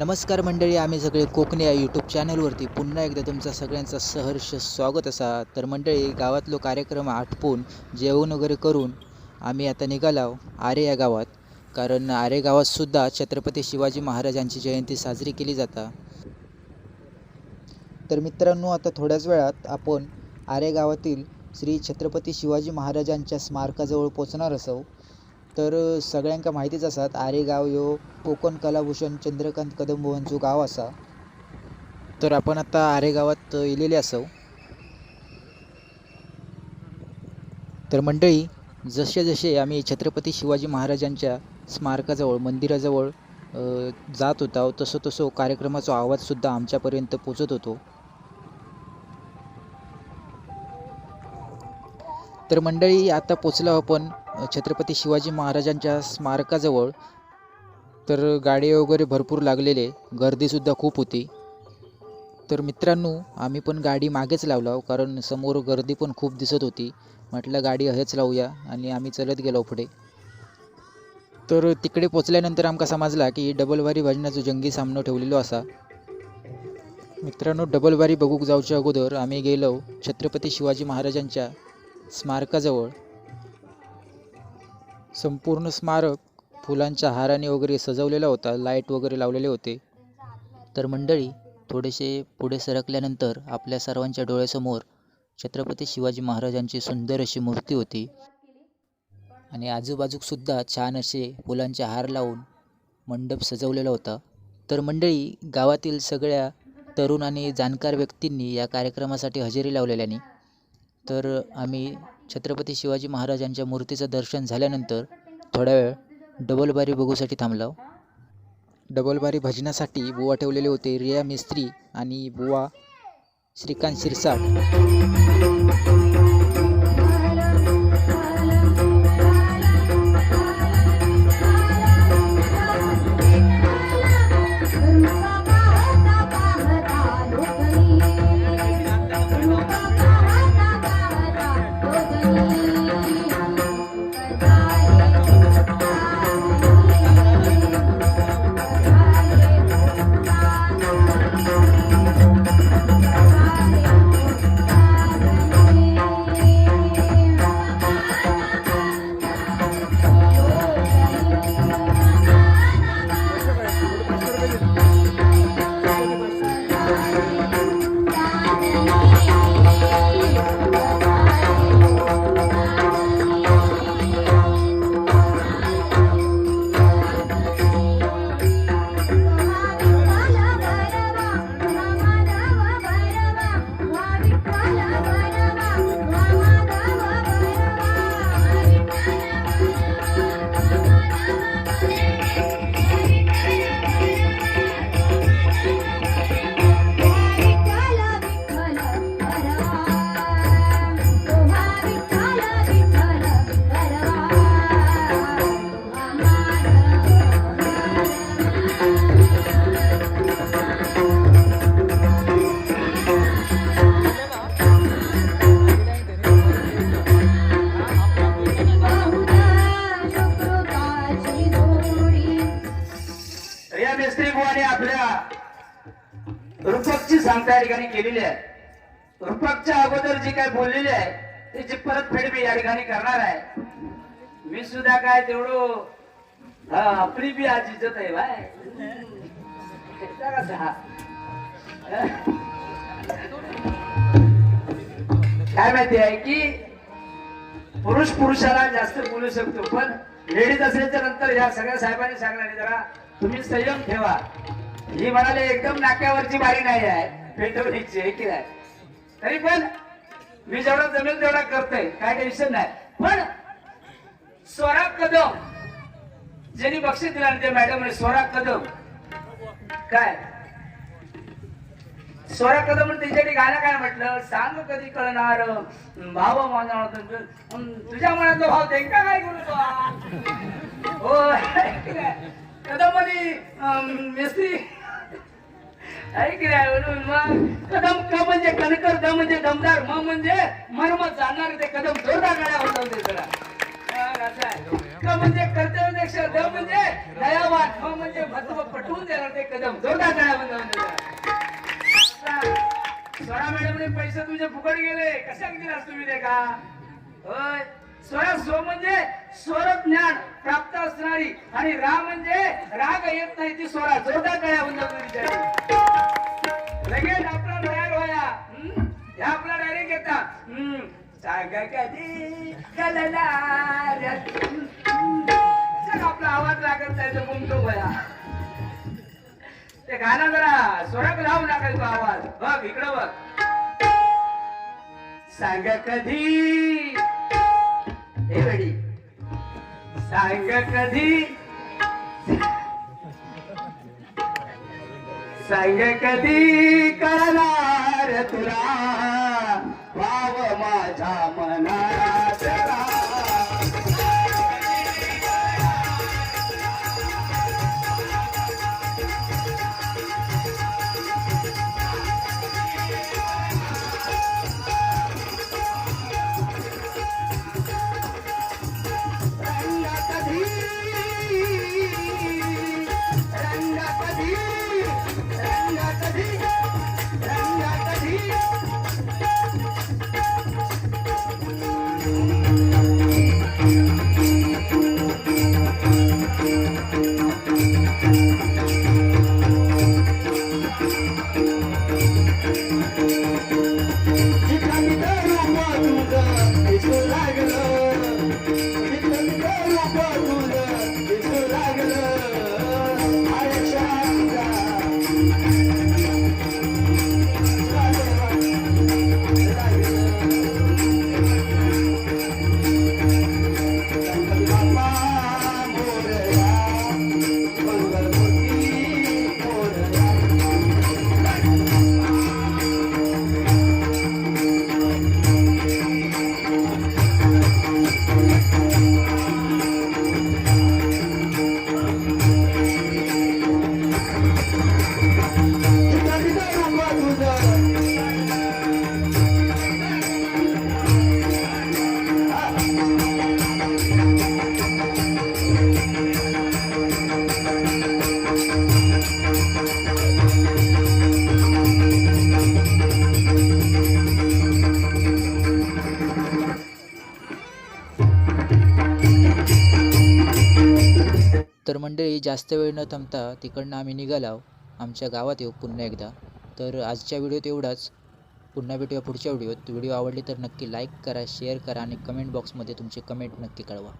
नमस्कार मंडळी आम्ही सगळे कोकणी या यूट्यूब चॅनलवरती पुन्हा एकदा तुमचं सगळ्यांचं सहर्ष स्वागत असा. तर मंडळी गावातलो कार्यक्रम आटपून जेवण वगैरे करून आम्ही आता निघालो आरे या गावात. कारण आरे गावातसुद्धा छत्रपती शिवाजी महाराजांची जयंती साजरी केली जाता. तर मित्रांनो आता थोड्याच वेळात आपण आरे गावातील श्री छत्रपती शिवाजी महाराजांच्या स्मारकाजवळ पोचणार असो तर सगळ्यांका माहितीच आसात आरे गाव ह्यो कोकण कलाभूषण चंद्रकांत कदम भुवनचो गाव असा. तर आपण आता आरे गावात येलेले असो तर मंडळी जसे जसे आम्ही छत्रपती शिवाजी महाराजांच्या स्मारकाजवळ मंदिराजवळ जात होतो तसं तसं कार्यक्रमाचा आवाजसुद्धा आमच्यापर्यंत पोचत होतो. तर मंडळी आता पोचलो आपण छत्रपती शिवाजी महाराजांच्या स्मारकाजवळ तर गाडी वगैरे भरपूर लागलेले. गर्दीसुद्धा खूप होती. तर मित्रांनो आम्ही पण गाडी मागेच लावला हो, कारण समोर गर्दी पण खूप दिसत होती. म्हटलं गाडी हेच लावूया आणि आम्ही चलत गेलो पुढे. तर तिकडे पोचल्यानंतर आमका समजला की डबलवारी भजनाचो जंगी सामनो ठेवलेलो असा. मित्रांनो डबलवारी बघूक जाऊच्या अगोदर आम्ही गेलो छत्रपती शिवाजी महाराजांच्या स्मारकाजवळ. संपूर्ण स्मारक फुलांच्या हाराने वगैरे सजवलेला होता लाइट वगैरे लावलेले होते. तर मंडळी थोडेसे पुढे सरकल्यानंतर आपल्या सर्वांच्या डोळ्यासमोर छत्रपती शिवाजी महाराजांची सुंदर अशी मूर्ती होती. आणि आजूबाजूकसुद्धा छान असे फुलांचे हार लावून मंडप सजवलेला होता. तर मंडळी गावातील सगळ्या तरुण आणि जाणकार व्यक्तींनी या कार्यक्रमासाठी हजेरी लावलेल्याने तर आम्ही छत्रपती शिवाजी महाराजांच्या मूर्तीचं दर्शन झाल्यानंतर थोडा वेळ डबलबारी बघूसाठी थांबलाव. डबलबारी भजनासाठी बुवा ठेवलेले होते रिया मिस्त्री आणि बुवा श्रीकांत शिरसाट. रूपकची सांगता या ठिकाणी केलेली आहे. रूपकच्या अगोदर जी काय बोललेली आहे त्याची परतफेड मी या ठिकाणी करणार आहे. मी सुद्धा काय तेवढं हा, आपली बी आज इज्जत आहे बाय. काय माहिती आहे की पुरुष पुरुषाला जास्त बोलू शकतो पण लेडीज असल्याच्या नंतर या सगळ्या साहेबांनी सांगणार जरा तुम्ही संयम ठेवा. ही म्हणाले एकदम नाक्यावरची बारी नाही आहे. पेटवणीची हे की नाही? तरी पण मी जेवढा जमेल तेवढा करतोय काय टेन्शन नाही. पण स्वरा कदम ज्यांनी बक्षीस दिला ना ते मॅडम स्वरा कदम. काय? स्वरा कदम म्हणून त्यांच्यासाठी गाणं काय म्हटलं? सांग कधी कळणार भाव माझा तुझ्या मनातला भाव त्यांका काय बोलतो हो कदममध्ये मिस्त्री म्हणून कदम क म्हणजे कणकर द म्हणजे दमदार म म्हणजे मर्म जाणार ते कदम जोरदार गाड्या होतात ते जरा. क म्हणजे कर्तव्यदक्ष द म्हणजे दयावान म म्हणजे महत्त्व पटवून देणार ते कदम जोरदार गाड्या बंद स्वरा मॅडमने पैसे तुझे फुकट गेले. कशा दिलास तुम्ही ते का? होय. स्वरा स्व म्हणजे स्वर ज्ञान प्राप्त असणारी आणि रा म्हणजे राग येत नाही ती स्वरा जोरदार टाळ्या बंद सांग कधी कलणार आपला आवाज लागत नाही तर गुमतो भया ते गाणं जरा स्वरात लावून टाकायचा तो आवाज. बघ इकडं बघ. सांग कधी? हे रेडी सांग कधी? सांग कधी करणार तुला? भाव माझ्या मनात तर मंडळी जास्त वेळ न थांबता तिकडनं आम्ही निघालो आमच्या गावात येऊ पुन्हा एकदा. तर आजच्या व्हिडिओत एवढाच. पुन्हा भेटूया पुढच्या व्हिडिओत. व्हिडिओ आवडली तर नक्की लाईक करा शेअर करा आणि कमेंट बॉक्समध्ये तुमचे कमेंट नक्की कळवा.